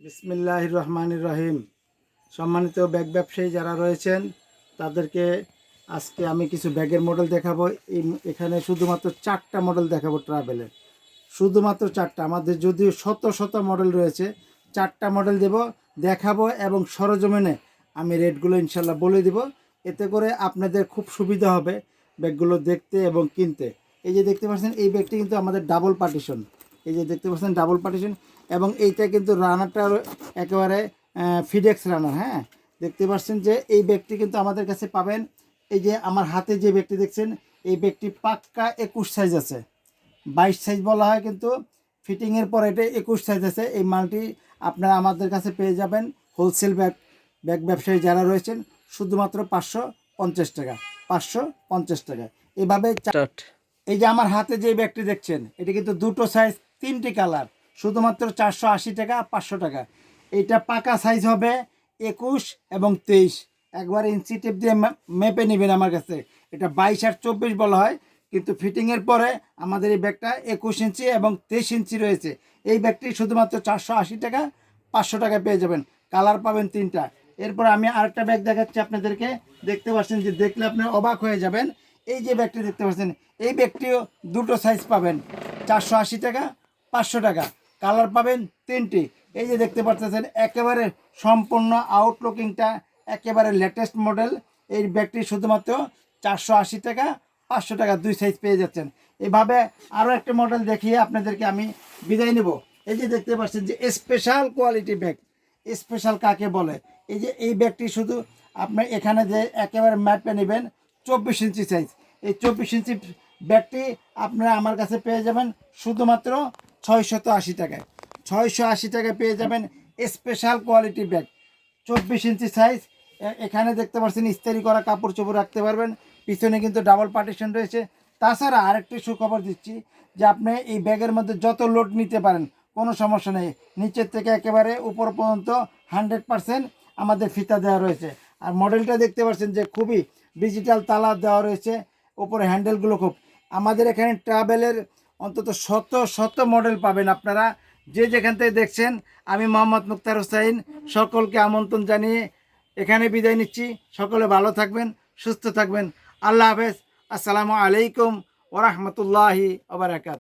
বিসমিল্লাহ রহমান রহিম। সম্মানিত ব্যাগ ব্যবসায়ী যারা রয়েছেন, তাদেরকে আজকে আমি কিছু ব্যাগের মডেল দেখাবো। এখানে শুধুমাত্র চারটা মডেল দেখাবো ট্রাভেলের শুধুমাত্র চারটা। আমাদের যদিও শত শত মডেল রয়েছে, চারটা মডেল দেব, দেখাবো এবং সরজমিনে আমি রেটগুলো ইনশাল্লাহ বলে দিব। এতে করে আপনাদের খুব সুবিধা হবে ব্যাগগুলো দেখতে এবং কিনতে। এই যে দেখতে পাচ্ছেন, এই ব্যাগটি কিন্তু আমাদের ডাবল পার্টিশন এই যে দেখতে পাচ্ছেন ডাবল পার্টিশন এবং এইটা কিন্তু রানারটা একেবারে ফিডেক্স রানার হ্যাঁ? দেখতে পাচ্ছেন যে এই ব্যাগটি কিন্তু আমাদের কাছে পাবেন। এই যে আমার হাতে যে ব্যাগটি দেখছেন এই ব্যাগটি পাক্কা একুশ সাইজ আছে। বাইশ সাইজ বলা হয় কিন্তু ফিটিংয়ের পর এটা একুশ সাইজ আছে। এই মালটি আপনারা আমাদের কাছে পেয়ে যাবেন হোলসেল ব্যাগ ব্যাগ ব্যবসায়ী যারা রয়েছেন শুধুমাত্র পাঁচশো পঞ্চাশ টাকা পাঁচশো পঞ্চাশ টাকা। এভাবে এই যে আমার হাতে যে ব্যাগটি দেখছেন এটা কিন্তু দুটো সাইজ তিনটি কালার শুধুমাত্র চারশো আশি টাকা, পাঁচশো টাকা। এইটা পাকা সাইজ হবে একুশ এবং তেইশ। একবার ইঞ্চি টেপ দিয়ে মেপে নেবেন আমার কাছে। এটা বাইশ আর চব্বিশ বলা হয়, কিন্তু ফিটিংয়ের পরে আমাদের এই ব্যাগটা একুশ ইঞ্চি এবং তেইশ ইঞ্চি রয়েছে। এই ব্যাগটি শুধুমাত্র চারশো আশি টাকা, পাঁচশো টাকা পেয়ে যাবেন। কালার পাবেন তিনটা। এরপর আমি আরেকটা ব্যাগ দেখাচ্ছি আপনাদেরকে। দেখতে পাচ্ছেন যে দেখলে আপনি অবাক হয়ে যাবেন। এই যে ব্যাগটি দেখতে পাচ্ছেন, এই ব্যাগটিও দুটো সাইজ পাবেন। চারশো আশি টাকা, পাঁচশো টাকা। কালার পাবেন তিনটি। এই যে দেখতে পাচ্ছেন, একেবারে সম্পূর্ণ আউটলুকিংটা একেবারে লেটেস্ট মডেল। এই ব্যাগটি শুধুমাত্র চারশো আশি টাকা, পাঁচশো টাকা দুই সাইজ পেয়ে যাচ্ছেন। এভাবে আরও একটা মডেল দেখিয়ে আপনাদেরকে আমি বিদায় নেব। এই যে দেখতে পাচ্ছেন যে স্পেশাল কোয়ালিটি ব্যাগ স্পেশাল কাকে বলে? এই যে এই ব্যাগটি শুধু আপনি এখানে যে একেবারে ম্যাপে নেবেন, চব্বিশ ইঞ্চি সাইজ এই চব্বিশ ইঞ্চি ব্যাগটি আপনারা আমার কাছে পেয়ে যাবেন শুধুমাত্র ছয়শত আশি টাকায়। ছয়শো আশি টাকায় পেয়ে যাবেন স্পেশাল কোয়ালিটি ব্যাগ চব্বিশ ইঞ্চি সাইজ এখানে দেখতে পাচ্ছেন ইস্তারি করা কাপড় চোপড় রাখতে পারবেন। পিছনে কিন্তু ডাবল পার্টিশন রয়েছে। তাছাড়া আরেকটি সুখবর দিচ্ছি যে আপনি এই ব্যাগের মধ্যে যত লোড নিতে পারেন, কোনো সমস্যা নেই। নিচের থেকে একেবারে উপর পর্যন্ত হান্ড্রেড পারসেন্ট আমাদের ফিতা দেওয়া রয়েছে। আর মডেলটা দেখতে পাচ্ছেন যে খুবই ডিজিটাল তালা দেওয়া রয়েছে। উপরে হ্যান্ডেলগুলো খুব। আমাদের এখানে ট্রাভেলের অন্তত শত শত মডেল পাবেন আপনারা। যে যেখান থেকে দেখছেন, আমি মোহাম্মদ মুক্তার হোসাইন, সকলকে আমন্ত্রণ জানিয়ে এখানে বিদায় নিচ্ছি। সকলে ভালো থাকবেন, সুস্থ থাকবেন। আল্লাহ হাফেজ। আসসালামু আলাইকুম ওরহমতুল্লাহি ওবরাকাত